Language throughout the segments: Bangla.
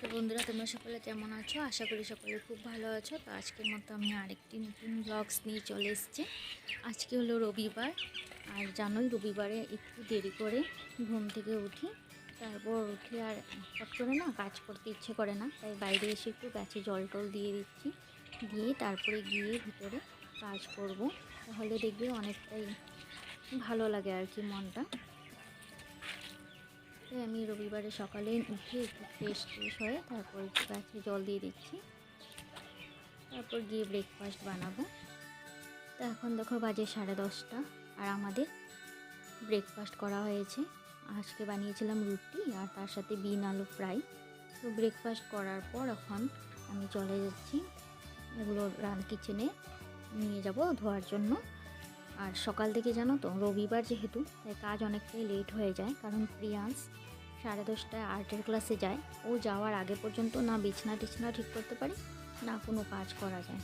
তো বন্ধুরা, তোমরা সকলে কেমন আছো? আশা করি সকলে খুব ভালো আছো। তো আজকের মতো আমি আরেকটি নতুন ব্লগস নিয়ে চলে এসেছি। আজকে হলো রবিবার, আর জানোই রবিবারে একটু দেরি করে ঘুম থেকে উঠি। তারপর উঠে আর ফট করে না কাজ করতে ইচ্ছে করে না, তাই বাইরে এসে একটু গাছে জল টল দিয়ে দিচ্ছি। দিয়ে তারপরে গিয়ে ভিতরে কাজ করব। তাহলে দেখবে অনেকটাই ভালো লাগে আর কি মনটা। তাই আমি রবিবারে সকালে উঠে একটু ফ্রেশ ফ্রেশ হয়ে তারপর একটু গাছে জল দিয়ে দিচ্ছি। তারপর গিয়ে ব্রেকফাস্ট বানাবো। তো এখন দেখো বাজে সাড়ে দশটা আর আমাদের ব্রেকফাস্ট করা হয়েছে। আজকে বানিয়েছিলাম রুটি আর তার সাথে বিন, আলু ফ্রাই তো ব্রেকফাস্ট করার পর এখন আমি চলে যাচ্ছি এগুলো রান কিচেনে নিয়ে যাব ধোয়ার জন্য। আর সকাল থেকে জানো তো, রবিবার যেহেতু, তাই কাজ অনেকটাই লেট হয়ে যায়। কারণ প্রিয়াংশ সাড়ে দশটায় আর্টের ক্লাসে যায়। ও যাওয়ার আগে পর্যন্ত না বিছনা টিছনা ঠিক করতে পারে, না কোনো কাজ করা যায়।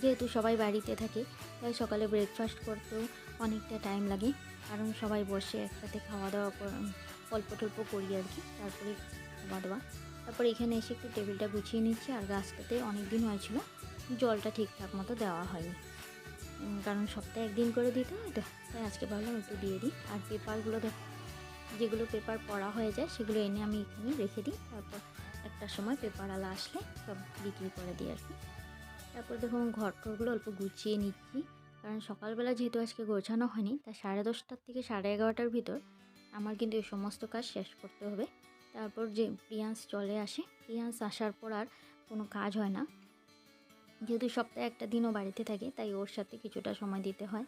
যেহেতু সবাই বাড়িতে থাকে, তাই সকালে ব্রেকফাস্ট করতেও অনেকটা টাইম লাগে। কারণ সবাই বসে একসাথে খাওয়া দাওয়া গল্প টল্প করি আর কি, তারপরে খাওয়া দাওয়া। তারপর এখানে এসে একটু টেবিলটা গুছিয়ে নিচ্ছি, আর গাছটাতে অনেক দিন হয়েছিল, জলটা ঠিকঠাক মতো দেওয়া হয়নি। কারণ সপ্তাহে একদিন করে দিতে হয় তো, তাই আজকে ভাবলাম একটু দিয়ে দিই। আর পেপারগুলো দেখ, যেগুলো পেপার পড়া হয়ে যায় সেগুলো এনে আমি এখানে রেখে দিই। তারপর একটা সময় পেপারওয়ালা আসলে সব বিক্রি করে দিই আর কি। তারপর দেখো ঘর টরগুলো অল্প গুছিয়ে নিচ্ছি। কারণ সকালবেলা যেহেতু আজকে গোছানো হয়নি তাই সাড়ে দশটার থেকে সাড়ে এগারোটার ভিতর আমার কিন্তু এই সমস্ত কাজ শেষ করতে হবে। তারপর যে প্রিয়াংশ চলে আসে প্রিয়াংশ আসার পর আর কোনো কাজ হয় না। যেহেতু সপ্তাহে একটা দিনও বাড়িতে থাকে, তাই ওর সাথে কিছুটা সময় দিতে হয়।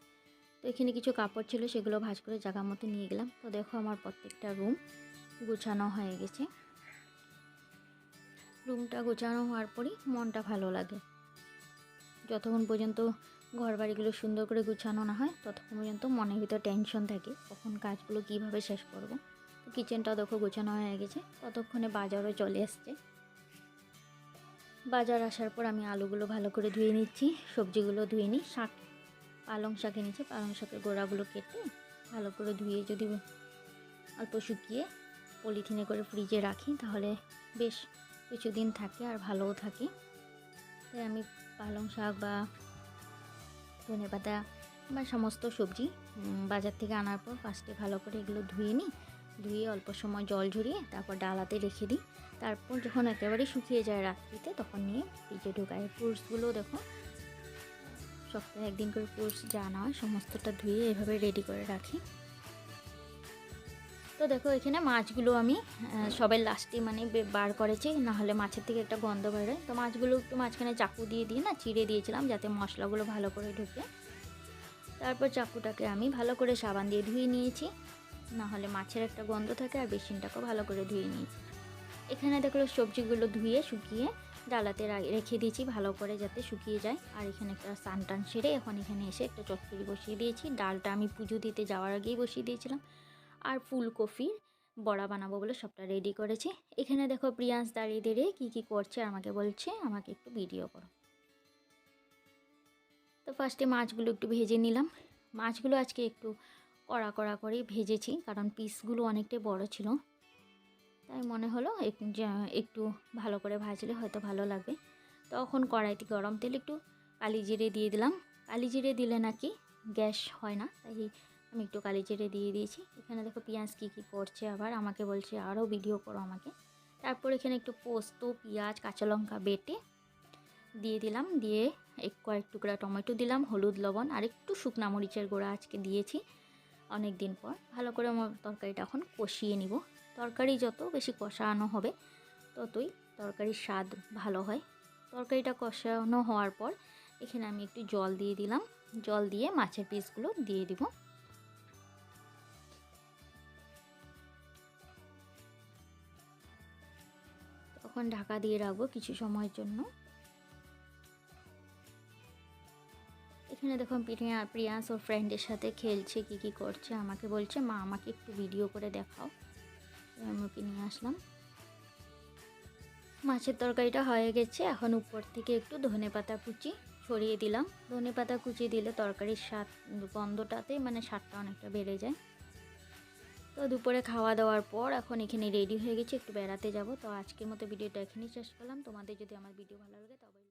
তো এখানে কিছু কাপড় ছিল, সেগুলো ভাঁজ করে জায়গা মতো নিয়ে গেলাম। তো দেখো আমার প্রত্যেকটা রুম গুছানো হয়ে গেছে। রুমটা গোছানো হওয়ার পরই মনটা ভালো লাগে। যতক্ষণ পর্যন্ত ঘর বাড়িগুলো সুন্দর করে গুছানো না হয়, ততক্ষণ পর্যন্ত মনের ভিতর টেনশন থাকে, কখন কাজগুলো কীভাবে শেষ করব। তো কিচেনটাও দেখো গোছানো হয়ে গেছে, ততক্ষণে বাজারও চলে এসছে বাজার আসার পর আমি আলুগুলো ভালো করে ধুয়ে নিচ্ছি, সবজিগুলো ধুয়ে নিই, শাক, পালং শাক এনেছি, পালং শাকের গোড়াগুলো কেটে ভালো করে ধুয়ে যদি অল্প শুকিয়ে পলিথিনে করে ফ্রিজে রাখি, তাহলে বেশ কিছুদিন থাকে আর ভালোও থাকে। তাই আমি পালং শাক বা ধনে পাতা বা সমস্ত সবজি বাজার থেকে আনার পর ফার্স্টে ভালো করে এগুলো ধুয়ে নিই ধুয়ে অল্প সময় জল ঝরিয়ে তারপর ডালাতে রেখে দিই। তারপর যখন একেবারে শুকিয়ে যায় রাত্রিতে, তখন নিয়ে ফ্রিজে ঢোকাই ফ্রুটসগুলো দেখো, সপ্তাহে একদিন করে ফ্রুটস যা না হয় সমস্তটা ধুয়ে এভাবে রেডি করে রাখি। তো দেখো এখানে মাছগুলো আমি সবের লাস্টে মানে বার করেছি না হলে মাছের থেকে একটা গন্ধ বেরোয়। তো মাছগুলো একটু মাঝখানে চাকু দিয়ে দিয়ে না চিড়ে দিয়েছিলাম যাতে মশলাগুলো ভালো করে ঢুকে। তারপর চাকুটাকে আমি ভালো করে সাবান দিয়ে ধুয়ে নিয়েছি। না হলে মাছের একটা গন্ধ থাকে আর বেসিনটাকেও ভালো করে ধুয়ে নিয়েছি। এখানে দেখো সবজিগুলো ধুয়ে, শুকিয়ে ডালাতে রেখে দিয়েছি ভালো করে যাতে শুকিয়ে যায়। আর এখানে একটা স্নান টান সেরে এখন এখানে এসে একটা চচ্চড়ি বসিয়ে দিয়েছি। ডালটা আমি পুজো দিতে যাওয়ার আগেই বসিয়ে দিয়েছিলাম। আর ফুলকপির বড়া বানাবো বলে সবটা রেডি করেছি। এখানে দেখো প্রিয়াংশ দাঁড়িয়ে দাঁড়িয়ে কী কী করছে আমাকে বলছে, আমাকে একটু ভিডিও করো। তো ফার্স্টে মাছগুলো একটু ভেজে নিলাম। মাছগুলো আজকে একটু কড়া কড়া করে ভেজেছি, কারণ পিসগুলো অনেকটাই বড় ছিল। তাই মনে হলো একটু ভালো করে ভাজলে হয়তো ভালো লাগবে। তখন কড়াইতে গরম তেল একটু কালি জিরে দিয়ে দিলাম। কালি জিরে দিলে নাকি গ্যাস হয় না, তাই আমি একটু কালি জিরে দিয়ে দিয়েছি। এখানে দেখো পেঁয়াজ কী কী করছে আবার, আমাকে বলছে আরও ভিডিও করো আমাকে। তারপর এখানে একটু পোস্ত, পেঁয়াজ, কাঁচা লঙ্কা বেটে দিয়ে দিলাম। দিয়ে এক কয়েক টুকরা টমেটো দিলাম, হলুদ, লবণ আর একটু শুকনা মরিচের গুঁড়া আজকে দিয়েছি। অনেক দিন পর। ভালো করে আমার তরকারিটা এখন কষিয়ে নিব। তরকারি যত বেশি কষানো হবে, ততই তরকারির স্বাদ ভালো হয়। তরকারিটা কষানো হওয়ার পর এখানে আমি একটু জল দিয়ে দিলাম। জল দিয়ে মাছের পিসগুলো দিয়ে দিব। তখন ঢাকা দিয়ে রাখব কিছু সময়ের জন্য। এখানে দেখো প্রিয়া প্রিয়াস ওর ফ্রেন্ডের সাথে খেলছে, কি কি করছে, আমাকে বলছে, মা, আমাকে একটু ভিডিও করে দেখাও। আমি ওকে নিয়ে আসলাম। মাছের তরকারিটা হয়ে গেছে, এখন উপর থেকে একটু ধনে পাতা কুচি ছড়িয়ে দিলাম। ধনে পাতা কুচি দিলে তরকারির স্বাদ, গন্ধটাতে মানে স্বাদটা অনেকটা বেড়ে যায়। তো তো দুপুরে খাওয়া দাওয়ার পর এখন এখানে রেডি হয়ে গেছি, একটু বেড়াতে যাব। তো আজকের মতো ভিডিওটা এখানেই শেষ করলাম। তোমাদের যদি আমার ভিডিও ভালো লাগে তবে